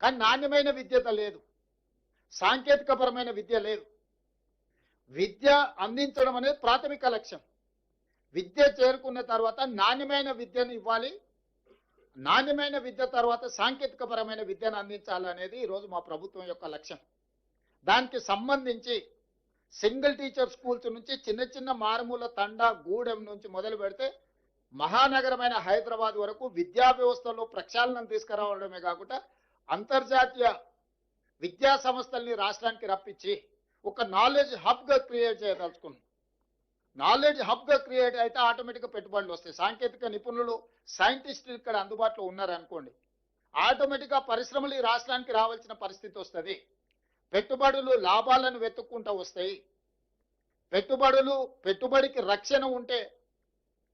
కానీ నాణ్యమైన విద్యత లేదు. సాంకేతికపరమైన విద్య లేదు. విద్య అందించడం అనేది ప్రాథమిక లక్ష్యం. విద్య చేరుకున్న తర్వాత నాణ్యమైన విద్యను ఇవ్వాలి. నాణ్యమైన విద్య తర్వాత సాంకేతికపరమైన విద్యను అందించాలనేది ఈరోజు మా ప్రభుత్వం యొక్క లక్ష్యం. దానికి సంబంధించి సింగిల్ టీచర్ స్కూల్స్ నుంచి చిన్న చిన్న మారుమూల తండా గూడెం నుంచి మొదలు పెడితే మహానగరమైన హైదరాబాద్ వరకు విద్యా వ్యవస్థలో ప్రక్షాళనం తీసుకురావడమే కాకుండా అంతర్జాతీయ విద్యా సంస్థల్ని రాష్ట్రానికి రప్పించి ఒక నాలెడ్జ్ హబ్గా క్రియేట్ చేయదలుచుకున్నాం. నాలెడ్జ్ హబ్గా క్రియేట్ అయితే ఆటోమేటిక్గా పెట్టుబడులు వస్తాయి. సాంకేతిక నిపుణులు సైంటిస్టులు ఇక్కడ అందుబాటులో ఉన్నారనుకోండి ఆటోమేటిక్గా పరిశ్రమలు ఈ రాష్ట్రానికి రావాల్సిన పరిస్థితి వస్తుంది. పెట్టుబడులు లాభాలను వెతుక్కుంటూ వస్తాయి. పెట్టుబడులు పెట్టుబడికి రక్షణ ఉంటే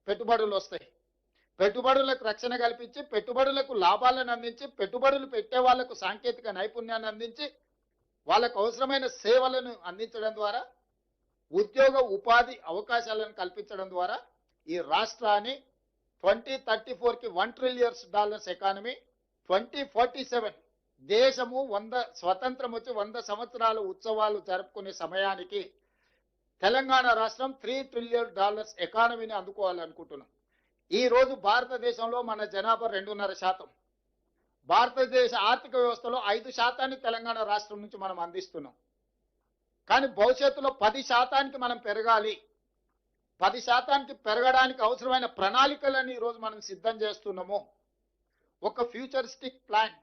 పెట్టుబడులు వస్తాయి. పెట్టుబడులకు రక్షణ కల్పించి పెట్టుబడులకు లాభాలను అందించి పెట్టుబడులు పెట్టే వాళ్ళకు సాంకేతిక నైపుణ్యాన్ని అందించి వాళ్ళకు అవసరమైన సేవలను అందించడం ద్వారా ఉద్యోగ ఉపాధి అవకాశాలను కల్పించడం ద్వారా ఈ రాష్ట్రాన్ని ట్వంటీ థర్టీ ఫోర్కి one trillion dollars economy twenty forty seven దేశము వంద స్వతంత్రం వచ్చి వంద సంవత్సరాల ఉత్సవాలు జరుపుకునే సమయానికి తెలంగాణ రాష్ట్రం త్రీ ట్రిలియన్ డాలర్స్ ఎకానమీని అందుకోవాలనుకుంటున్నాం. ఈరోజు భారతదేశంలో మన జనాభా రెండున్నర శాతం. భారతదేశ ఆర్థిక వ్యవస్థలో ఐదు శాతాన్ని తెలంగాణ రాష్ట్రం నుంచి మనం అందిస్తున్నాం. కానీ భవిష్యత్తులో పది శాతానికి మనం పెరగాలి. పది శాతానికి పెరగడానికి అవసరమైన ప్రణాళికలను ఈరోజు మనం సిద్ధం చేస్తున్నాము. ఒక futuristic plan.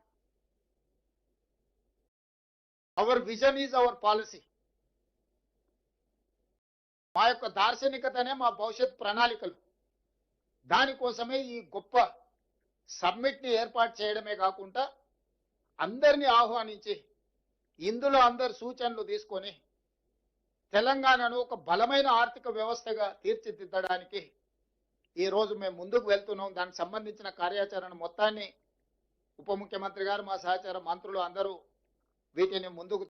Our vision is our policy. మా యొక్క దార్శనికతనే మా భవిష్యత్ ప్రణాళికలు. దానికోసమే ఈ గొప్ప సమ్మిట్ని ఏర్పాటు చేయడమే కాకుండా అందరినీ ఆహ్వానించి ఇందులో అందరు సూచనలు తీసుకొని తెలంగాణను ఒక బలమైన ఆర్థిక వ్యవస్థగా తీర్చిదిద్దడానికి ఈ రోజు మేము ముందుకు వెళ్తున్నాం. దానికి సంబంధించిన కార్యాచరణ మొత్తాన్ని ఉప ముఖ్యమంత్రి గారు మా సహచార మంత్రులు అందరూ వీటిని ముందుకు